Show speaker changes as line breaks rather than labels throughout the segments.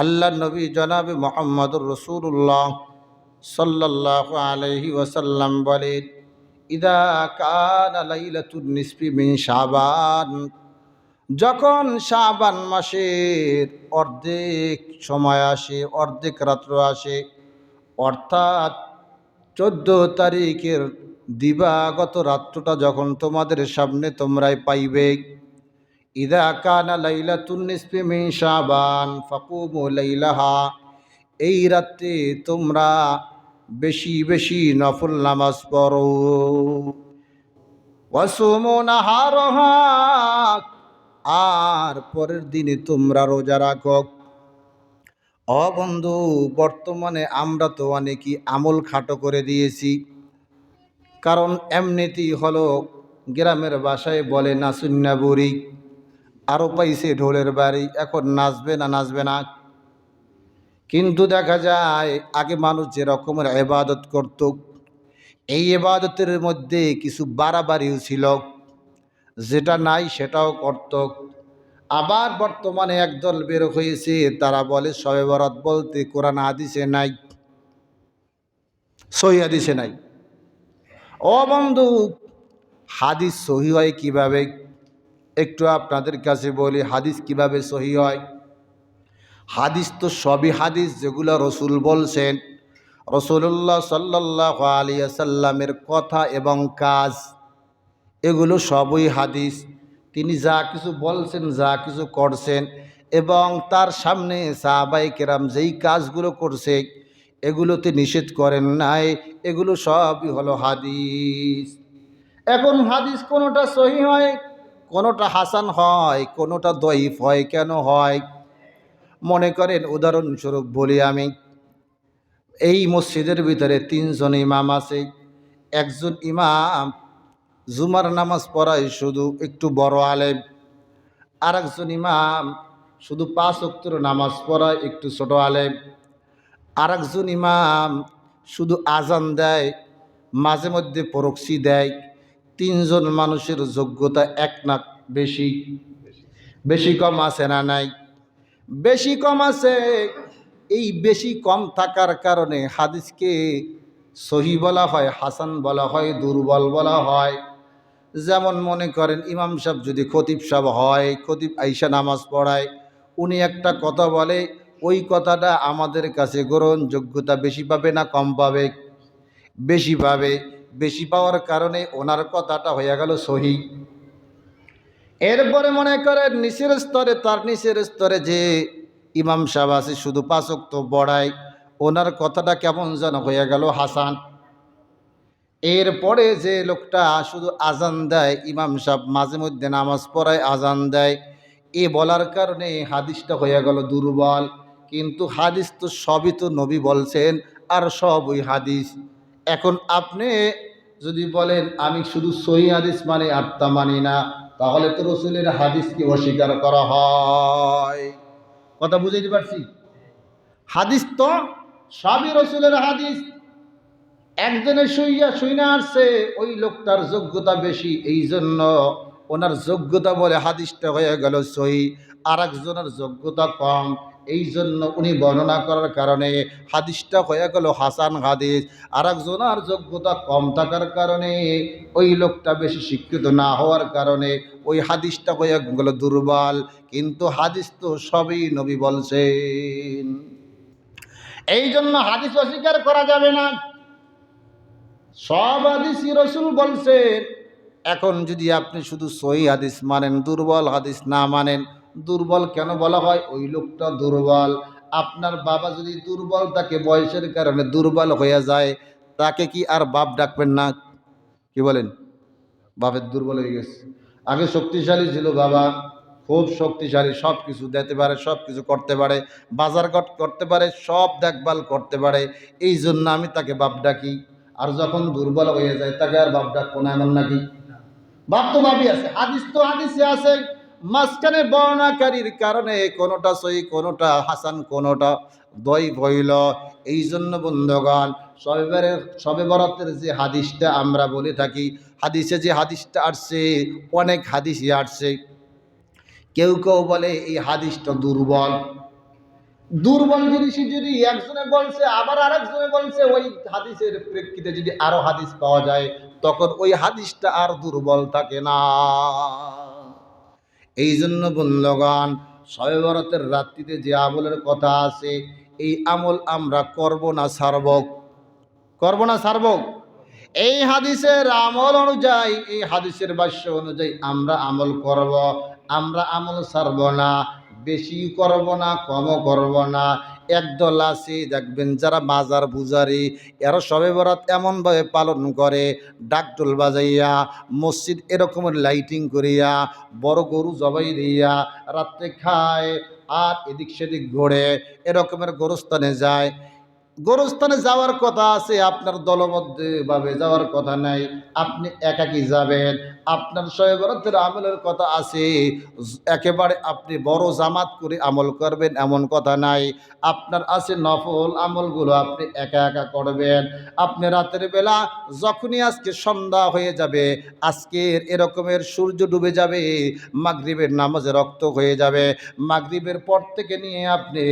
আল্লাহ নবী জনাবে মোহাম্মদুর রসুল্লাহ সাল্লাহ আলহি ওসাল্লাম বলেন, ইদা কান লাইলাতুন মিন শাবান। যখন শাবান মাসের অর্ধেক সময় আসে, অর্ধেক রাত্র আসে, অর্থাৎ চোদ্দ তারিখের দিবাগত রাত্রটা যখন তোমাদের সামনে তোমরাই পাইবে ইদা কানা লাইলাতুন নিসফি মিন শাবান ফাকুমু লাইলাহা। এই রাত্রে তোমরা বেশি বেশি নফল নামাজ পড়ো। ওয়াসুমু নাহারহা। আর পরের দিনে তোমরা রোজা রাখো। অ বন্ধু, বর্তমানে আমরা তো অনেকই আমল খাটো করে দিয়েছি। কারণ এমনিতেই হলো গ্রামের বাসায় বলে নাসুন্না বুড়ি। আরও পাইছে ঢোলের বাড়ি, এখন নাচবে না নাচবে না। কিন্তু দেখা যায়, আগে মানুষ যে রকমের এবাদত করত, এই এবাদতের মধ্যে কিছু বাড়াবাড়িও ছিল। যেটা নাই সেটাও করত। আবার বর্তমানে একদল বের হয়েছে, তারা বলে, সবে বরাত বলতে কোরআন হাদিসে নাই, সহি হাদিসে নাই। ও বন্ধু, হাদিস সহি হয় কীভাবে? একটু আপনাদের কাছে বলি, হাদিস কীভাবে সহি হয়? হাদিস তো সবই হাদিস, যেগুলো রসুল বলছেন। রসুল্লাহ সাল্লাহ আলিয়া সাল্লামের কথা এবং কাজ, এগুলো সবই হাদিস। তিনি যা কিছু বলছেন, যা কিছু করছেন এবং তার সামনে সাহাবাই কেরাম যেই কাজগুলো করছে, এগুলোতে নিষেধ করেন নাই। এগুলো সবই হলো হাদিস। এখন হাদিস কোনোটা সহি হয়? কোনোটা হাসান হয়, কোনোটা দইফ হয় কেন হয়? মনে করেন, উদাহরণস্বরূপ বলি আমি, এই মসজিদের ভিতরে তিনজন ইমাম আছে। একজন ইমাম জুমার নামাজ পড়ায় শুধু একটু বড় আলেম আর একজন ইমাম শুধু পাঁচ অক্তর নামাজ পড়ায় একটু ছোট আলেম আর একজন ইমাম শুধু আজান দেয়, মাঝে মধ্যে পরক্সি দেয়। তিনজন মানুষের যোগ্যতা এক না বেশি। বেশি কম আছে না নাই? বেশি কম আছে। এই বেশি কম থাকার কারণে হাদিসকে সহি বলা হয়, হাসান বলা হয়, দুর্বল বলা হয়। যেমন মনে করেন, ইমাম সাহেব যদি খতিব সাহেব হয়, খতিব আইসা নামাজ পড়ায়, উনি একটা কথা বলে, ওই কথাটা আমাদের কাছে গ্রহণযোগ্যতা বেশি পাবে না কম পাবে? বেশি পাবে। বেশি পাওয়ার কারণে ওনার কথাটা হয়ে গেল সহি। এরপরে মনে করেন নিচের স্তরে, তার নিচের স্তরে যে ইমাম সাহেব আছে, শুধু পাচক তো বড়ায় ওনার কথাটা কেমন যেন হয়ে গেল হাসান। এরপরে যে লোকটা শুধু আজান দেয়, ইমাম সাহেব মাঝে মধ্যে নামাজ পড়ায়, আজান দেয়, এ বলার কারণে হাদিসটা হয়ে গেল দুর্বল। কিন্তু হাদিস তো সবই তো নবী বলছেন, আর সব ওই হাদিস। এখন আপনি যদি বলেন, আমি শুধু সহি হাদিস মানে আত্মা মানি না, তাহলে তো রসুলের হাদিসকে অস্বীকার করা হয়। কথা বুঝাইতে পারছি? হাদিস তো সবই রসুলের হাদিস। একজনের সইয়া সইনা আসছে, ওই লোকটার যোগ্যতা বেশি এই জন্য ওনার যোগ্যতা বলে হাদিসটা হয়ে গেল সই আর একজনের যোগ্যতা কম এই জন্য উনি বর্ণনা করার কারণে হাদিসটা হয়ে গেল হাসান হাদিস। আর একজনের যোগ্যতা কম থাকার কারণে ওই লোকটা বেশি শিক্ষিত না হওয়ার কারণে ওই হাদিসটা হয়ে গেল দুর্বল। কিন্তু হাদিস তো সবই নবী বলছেন। এই জন্য হাদিস অস্বীকার করা যাবে না। সব হাদিসই রসুল বলছেন। এখন যদি আপনি শুধু সহি হাদিস মানেন, দুর্বল হাদিস না মানেন দুর্বল কেন বলা হয়? ওই লোকটা দুর্বল। আপনার বাবা যদি দুর্বল, তাকে বয়সের কারণে দুর্বল হয়ে যায়, তাকে কি আর বাপ ডাকবেন না? কি বলেন? বাপের দুর্বল হয়ে গেছে। আগে শক্তিশালী ছিল বাবা, খুব শক্তিশালী সব কিছু দিতে পারে সব কিছু করতে পারে, বাজার করতে পারে, সব দেখভাল করতে পারে। এই জন্য আমি তাকে বাপ ডাকি। আর যখন দুর্বল হয়ে যায়, তাকে আর বাপ ডাকবো না, এমন নাকি? বাপ তো বাপই আছে, হাদিস তো হাদিসে আছে। মাঝখানে বর্ণাকারীর কারণে কোনোটা সই কোনোটা হাসান, কোনোটা দই বইল এই জন্য বন্ধগণ সবে সবে বরাতের যে হাদিসটা আমরা বলে থাকি, হাদিসে যে হাদিসটা আসছে, অনেক হাদিসই আসছে। কেউ কেউ বলে এই হাদিসটা দুর্বল। দুর্বল জিনিসই যদি একজনে বলছে, আবার আরেকজনে বলছে, ওই হাদিসের প্রেক্ষিতে যদি আরও হাদিস পাওয়া যায়, তখন ওই হাদিসটা আর দুর্বল থাকে না। এই জন্য বন্ধগণ সয়বরতের বরাতের রাত্রিতে যে আমলের কথা আছে, এই আমল আমরা করব না সারব করব না সারব এই হাদিসের আমল অনুযায়ী, এই হাদিসের বাস্য অনুযায়ী আমরা আমল করব। আমরা আমল সারব না, বেশি করব না কম করব না। একদল আছে, দেখবেন যারা বাজার বুজারি এরা সবে বরাত এমনভাবে পালন করে ডাকটোল বাজাইয়া, মসজিদ এরকমের লাইটিং করিয়া, বড় গরু জবাই দিয়া, রাত্রে খায়, আর এদিক সেদিক ঘোরে, এরকমের গরুস্থানে যায়। গরুস্থানে যাওয়ার কথা আছে, আপনার দলবদ্ধভাবে যাওয়ার কথা নাই, আপনি একাকি যাবেন। আপনার শয়বরতের আমলের কথা আছে, একেবারে আপনি বড় জামাত করে আমল করবেন, এমন কথা নাই। আপনার আছে নফল আমলগুলো আপনি একা একা করবেন। আপনি রাতের বেলা যখনই আজকে সন্ধ্যা হয়ে যাবে, আজকের এরকমের সূর্য ডুবে যাবে, মাগরিবের নামাজে রক্ত হয়ে যাবে। মাগরিবের পর থেকে নিয়ে আপনি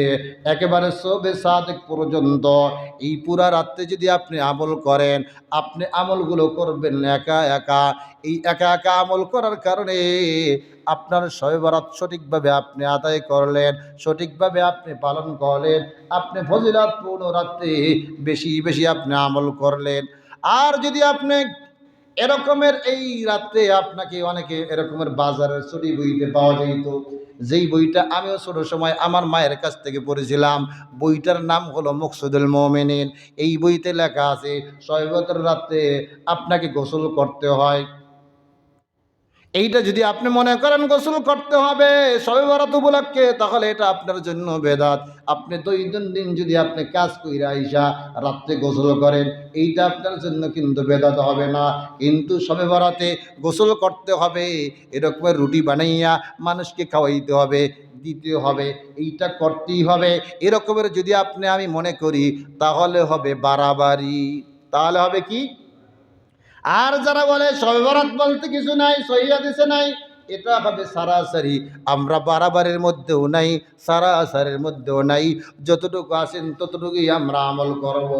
একেবারে সবে সাদেক পর্যন্ত এই পুরা রাত্রে যদি আপনি আমল করেন, আপনি আমলগুলো করবেন একা একা। এই একা একা আমল করার কারণে আপনার শবে বরাত সঠিকভাবে আপনি আদায় করলেন, সঠিকভাবে আপনি পালন করলেন, আপনি ফজিলাত পূর্ণ রাত্রে বেশি বেশি আপনি আমল করলেন। আর যদি আপনি এরকমের এই রাতে আপনাকে অনেকে এরকমের বাজারের ছুটি বইতে পাওয়া যেত যেই বইটা আমিও ছোট সময় আমার মায়ের কাছ থেকে পড়েছিলাম। বইটার নাম হলো মকসুদুল মোমেন এই বইতে লেখা আছে ছয় বছর রাতে আপনাকে গোসল করতে হয়। এইটা যদি আপনি মনে করেন গোসল করতে হবে, সবে বরাত উপলক্ষে, তাহলে এটা আপনার জন্য বেদাত। আপনি দৈনন্দিন যদি আপনি কাজ কইরা আইসা, রাত্রে গোসল করেন, এইটা আপনার জন্য কিন্তু বেদাত হবে না। কিন্তু সবে বরাতে গোসল করতে হবে, এরকমের রুটি বানাইয়া মানুষকে খাওয়াইতে হবে, দিতে হবে, এইটা করতেই হবে। এরকমের যদি আপনি, আমি মনে করি, তাহলে হবে বাড়াবাড়ি। তাহলে হবে কি? আর যারা বলে, সবে বলতে কিছু নাই সহিয়া দিছে নাই, এটা হবে সারাসারি। আমরা বারাবারের মধ্যেও নাই, সারাসারের মধ্যেও নাই। যতটুকু আসেন ততটুকুই আমরা আমল করব।